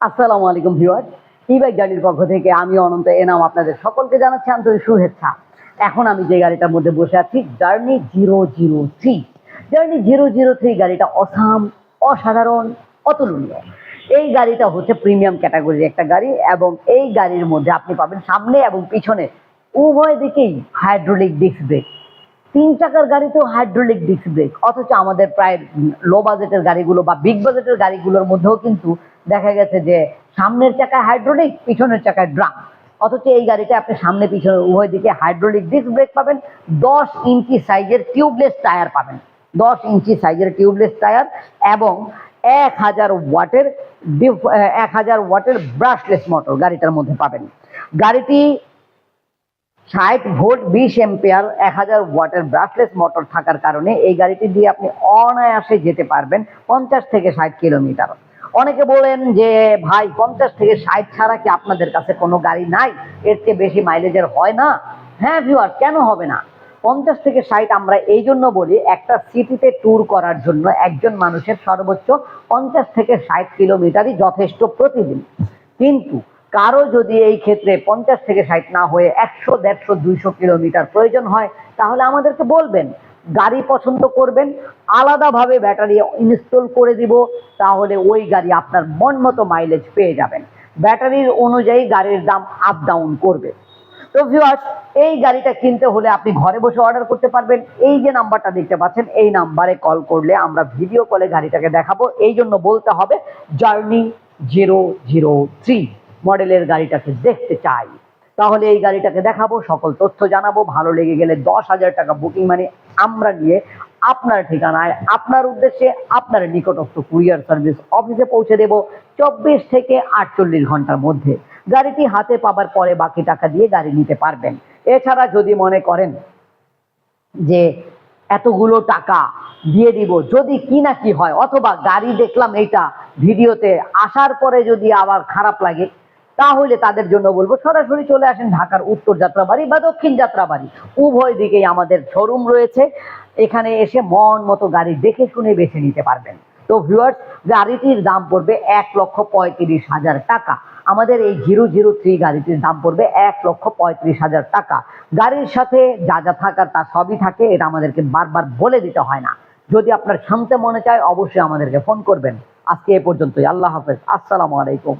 আসসালামু আলাইকুম ভিউয়ার ই বাইক গাড়ির পক্ষ থেকে আমি অনন্ত এনাম আপনাদের সকলকে জানাচ্ছি আন্তরিক শুভেচ্ছা। এখন আমি যে গাড়িটার মধ্যে বসে আছি journey zero zero three journey zero zero three গাড়িটা অসাম, অসাধারণ, অতুলনীয়। এই গাড়িটা হচ্ছে প্রিমিয়াম ক্যাটাগরির একটা গাড়ি এবং এই গাড়ির মধ্যে আপনি পাবেন সামনে এবং পিছনে উভয় দিকেই হাইড্রোলিক ডিস্ক ব্রেক তিন চাকার গাড়িতেও হাইড্রোলিক ডিস্ক ব্রেক অথচ আমাদের প্রায় লো বাজেটের গাড়িগুলো বা বিগ বাজেটের গাড়িগুলোর মধ্যেও কিন্তু দেখা গেছে যে সামনের চাকায় হাইড্রোলিক পিছনের চাকায় ড্রাম অথচ এই গাড়িতে আপনি সামনে, পিছনে, উভয় দিকে হাইড্রোলিক ডিস্ক ব্রেক পাবেন, দশ ইঞ্চি সাইজের টিউবলেস টায়ার পাবেন। দশ ইঞ্চি সাইজের টিউবলেস টায়ার এবং এক হাজার ওয়াটের এক হাজার ওয়াটের ব্রাশলেস মোটর গাড়িটার মধ্যে পাবেন। গাড়িটি ষাট ভোল্ট, বিশ এম্পিয়ার এক হাজার ওয়াটের ব্রাশলেস মোটর থাকার কারণে এই গাড়িটি দিয়ে আপনি অনায়াসে যেতে পারবেন পঞ্চাশ থেকে ষাট কিলোমিটার অনেকে বলেন যে, ভাই, পঞ্চাশ থেকে ষাট ছাড়া কি আপনাদের কাছে কোনো গাড়ি নাই? এর চেয়ে বেশি মাইলেজের হয় না? হ্যাঁ ভিউয়ার কেন হবে না? পঞ্চাশ থেকে ষাট আমরা এই জন্য বলি, একটা সিটিতে ট্যুর করার জন্য একজন মানুষের সর্বোচ্চ পঞ্চাশ থেকে ষাট কিলোমিটারই যথেষ্ট প্রতিদিন। কিন্তু কারও যদি এই ক্ষেত্রে পঞ্চাশ থেকে ষাট না হয়ে একশো, দেড়শো, দুইশো কিলোমিটার প্রয়োজন হয়, তাহলে আমাদেরকে বলবেন গাড়ি পছন্দ করবেন, আলাদাভাবে ব্যাটারি ইনস্টল করে দিব, তাহলে ওই গাড়ি আপনার মন মতো মাইলেজ পেয়ে যাবেন। ব্যাটারির অনুযায়ী গাড়ির দাম আপ ডাউন করবে। তো ভিউয়ার্স এই গাড়িটা কিনতে হলে আপনি ঘরে বসে অর্ডার করতে পারবেন। এই যে নাম্বারটা দেখতে পাচ্ছেন, এই নাম্বারে কল করলে আমরা ভিডিও কলে গাড়িটাকে দেখাবো। এই জন্য বলতে হবে জার্নি জিরো জিরো থ্রি মডেলের গাড়িটাকে দেখতে চাই। তাহলে এই গাড়িটাকে দেখাবো, সকল তথ্য জানাব। ভালো লেগে গেলে দশ হাজার টাকা বুকিং মানে আমরা নিয়ে আপনার ঠিকানায়, আপনার উদ্দেশ্যে আপনার নিকটস্থ কুরিয়ার সার্ভিস অফিসে পৌঁছে দেব চব্বিশ থেকে আটচল্লিশ ঘণ্টার মধ্যে। গাড়িটি হাতে পাবার পরে বাকি টাকা দিয়ে গাড়ি নিতে পারবেন। এছাড়া যদি মনে করেন যে এতগুলো টাকা দিয়ে দিব, যদি কি না কি হয়, অথবা গাড়ি দেখলাম এইটা ভিডিওতে আসার পরে যদি আবার খারাপ লাগে তাহলে তাদের জন্য বলব, সরাসরি চলে আসেন ঢাকার উত্তর যাত্রাবাড়ি বা দক্ষিণ যাত্রাবাড়ি। উভয় দিকেই আমাদের শোরুম রয়েছে। এখানে এসে মন মতো গাড়ি দেখে শুনে বেছে নিতে পারবেন। তো ভিউয়ার্স গাড়িটির দাম পড়বে এক লক্ষ পঁয়ত্রিশ হাজার টাকা। আমাদের এই জিরো জিরো থ্রি গাড়িটির দাম পড়বে এক লক্ষ পঁয়ত্রিশ হাজার টাকা। গাড়ির সাথে যা যা থাকার তা সবই থাকে, এটা আমাদেরকে বারবার বলে দিতে হয় না। যদি আপনার শুনতে মনে চায়, অবশ্যই আমাদেরকে ফোন করবেন। আজকে এ পর্যন্তই। আল্লাহ হাফেজ। আসসালামু আলাইকুম।